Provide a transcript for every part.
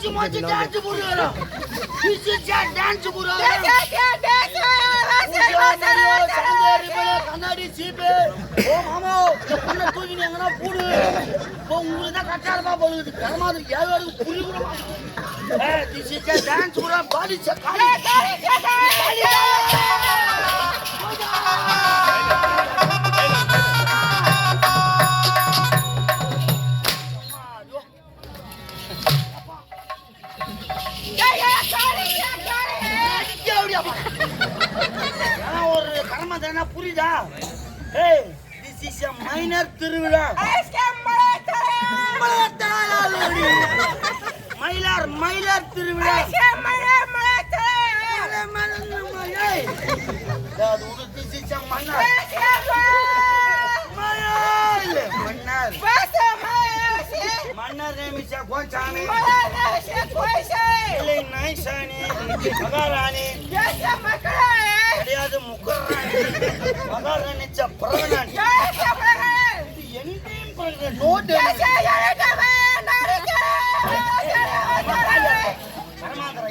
மூச்சு மூச்சு dance போடுறாரா பிசிச்சா dance போடுறாரா கண்ணாடி சீப்பு ஓ மாமா பொண்ணை தூக்கி நீ எங்கன்னா போடு இப்போ உங்களுக்கு தான் கட்டாரமா போகுது கிளம்பாது ஏழு புரிய கூட மாட்டேன் பிசிச்சா டான்ஸ் போடுறா பாடி சக்காலி ஏன்னா ஏய் திஸ் இஸ் எ மைனர் திருவிழா. மயிலார் மயிலார் திருவிழா. மன்னர். நேமிச்ச கோச்சாமி. மகாராணி. கிடையாது முகராணி மகாராணிச்ச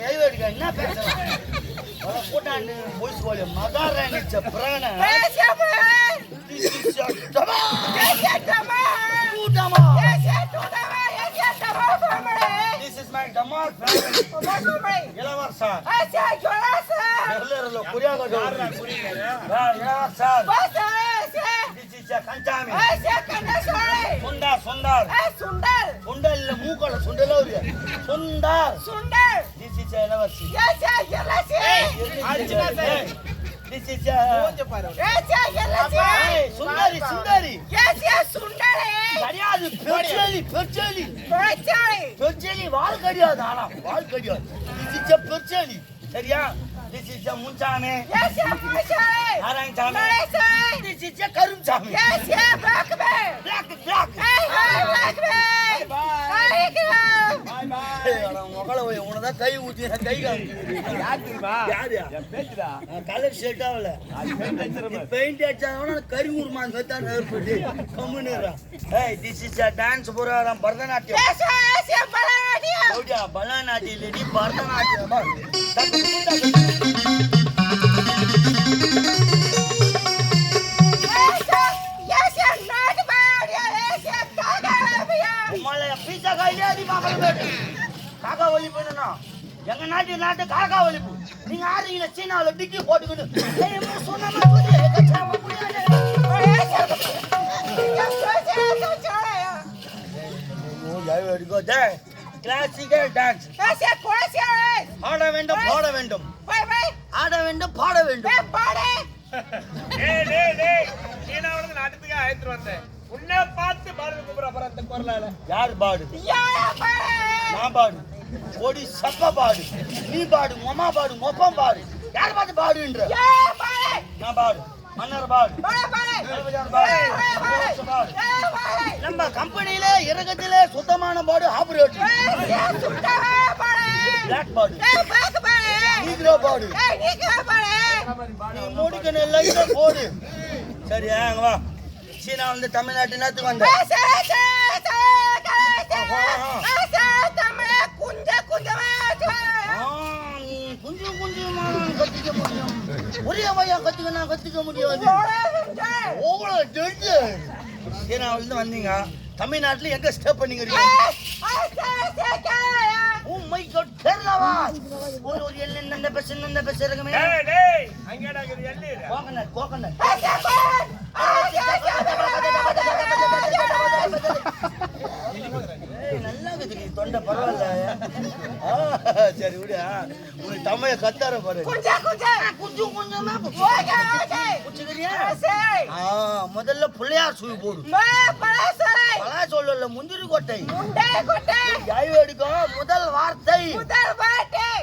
எழுவேடுங்க என்ன பேசுறான் கூட்டாண்டு போய் சொல்லு மகாராணிச்ச பிரகணன் கூட்டமா திஸ் இஸ் மை டமால் ஃபேமிலி இளவரசர் எல்லோரும் குரியாகோடு இளவரசர் திஸ் இஸ் எ கஞ்சாமி. சுந்தார் சுந்தார் சுண்டல் இல்ல மூக்கல சுண்டல ஒரு சுந்தார் திஸ் இஸ் இளவரசி. திஸ் இஸ் சுந்தரி சுந்தரி கிடையாது பெர்ச்சேலி பெர்ச்சேலி. பெர்ச்சேலி. வால் கிடையாது ஆனா வால் கிடையாது திஸ் இஸ் பெர்ச்சேலி. சரியா? This is Munusamy Narayanasamy this is Karumsamy black black மகளை உனதான் கை ஊத்தி கை யாரு கலர் ஷர்ட் ஆகல பெயிண்ட் அடிச்சாங்கன்னா கறி உருமான் கத்தான் ஏற்பட்டு கம்முன்னு ஏய் this is dance program Bharatanatyam. அப்படியா? பரதநாட்டியம் இல்லடி பரதநாட்டியம்? உமால பீஸா கையிலே அடி மகளை காக்கா ஒலிப்பு என்னன்னா எங்க நாட்டு நாட்டு காக்கா ஒலிப்பு நீங்க ஆடுறீங்க சீனாவுல டிக்கி போட்டுக்கிட்டு ஏய், அம்மா, சொன்ன மாதிரி புரியுது. ஆட வேண்டும் பாட வேண்டும். ஆட வேண்டும் பாட வேண்டும். டேய், டேய், டேய். சீனாவுல இருந்து நாட்டுக்கு அழைத்துட்டு வந்தேன். உன்னை பார்த்து பாரதி கூப்பிடுற அப்புறம் அந்த குரலால. யார் பாடு? நான் பாடு. ஓடி சப்ப பாடு. நீ பாடு மொமா பாடு மொப்பம் பாடு. யார் பார்த்து பாடுன்ற? நான் பாடு. மன்னர் பாடு. பாடு பாடு. நம்ம கம்பெனியில இறக்கத்திலே சுத்தமான பாடு ஆபரேட் பிளாக் பாடு நீக்ரோ பாடு நீ முடிக்கணும் லைட்டா போடு. சரியா அங்க வா. சீனா வந்து தமிழ்நாட்டு நேரத்துக்கு வந்த கொஞ்சம் கொஞ்சமா கத்துக்க முடியும். ஒரே வழியா கத்துக்க கத்துக்க முடியாது. ஓவரா டென்ஷன் சீனாவிலிருந்து வந்தீங்க. தமிழ்நாட்டுல எங்க ஸ்டே பண்ணீங்க ஓ மை காட் கேரளாவா ஒரு ஒரு எல்ல நந்த பெச நந்த பெச இருக்குமே. டேய், டேய், அங்கேடா இருக்குது எள்ளு. கோகனட் கோகனட் ஏய், நல்லா இருக்குது நீ தொண்டை பரவாயில்ல ஆ, சரி விடு உனக்கு தமிழ கத்தார பாரு. கொஞ்சம் கொஞ்சமா குச்சிக்கிறியா? ஆ முதல்ல பிள்ளையார் சுழி போடு. பலா சொல்லல முந்திரி கொட்டை. யாய் எடுக்கும் முதல் வார்த்தை.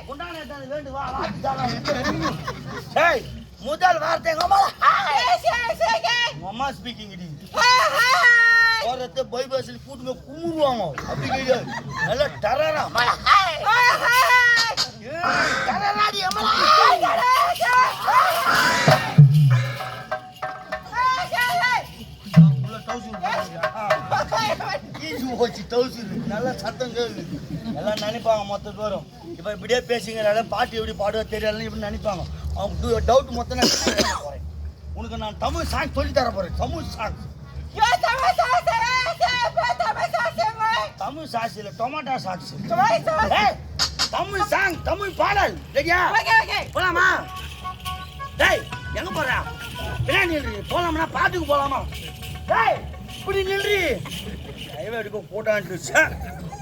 குண்டான எத்தாந்து வேண்டு? வா வார்த்தை தானா. ஏய், முதல் வார்த்தை அம்மா அம்மா ஸ்பீக்கிங் இடி போறத பை பஸ்ல கூட்டு போய் கும்பிடுவாங்க அப்படி கிடையாது நல்லா டரரா. போச்சு தவுசுது நல்லா சத்தம் கேக்குது. எல்லாம் நினைப்பாங்க மொத்த பேரும். இப்போ இப்படியே பேசிங்கிறால பாட்டு எப்படி பாடுவா தெரியல இப்படி நினைப்பாங்க. அவங்க டவுட் மொத்தம் நான் போறேன். உனக்கு நான் தமிழ் சாங் சொல்லி தர போறேன். தமிழ் சாங் தமிழ் சாஸ் இல்ல tomato sauce Tamil song Tamil பாடல். ரெடியா போலாமா? டேய் எங்க போற? பின்னாடி நில்றி போலாமா பாட்டுக்கு போலாமா? டேய் இப்படி நில்றி. கைவை எடுக்க போட்டான்ட்டு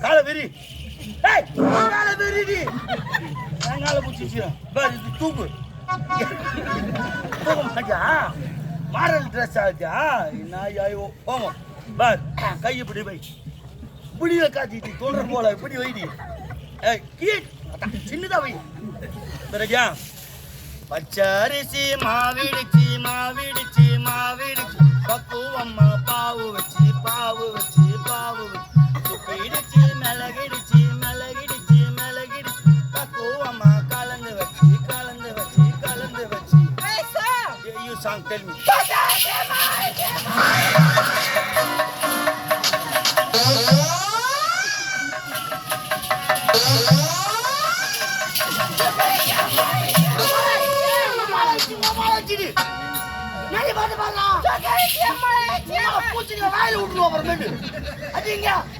கால வெறி. கால காலை வெறிடி. என் காலை இது தூக்கு. போக மாட்டியா? மாடல் ட்ரெஸ் ஆச்சா என்ன ஐயோ போங்க. பார் கை இப்படி வை. இப்படி காத்திட்டு தோன்ற போல இப்படி வைடி. ஏய் கீழ். சின்னதா வை. பிறகியா பச்சரிசி மாவிடுச்சி மாவிடு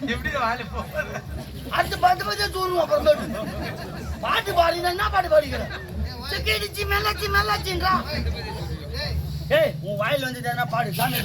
எப்படி வாழை போறது? அடுத்த பாட்டு பார்த்தே தூருவோம் அப்புறமேட்டு பாட்டு பாடினா என்ன பாட்டு பாடிக்கிறேன் மெல்லாச்சு மெல்லாச்சுன்றா. ஏய் உன் வாயில் வந்து பாடு. சாமி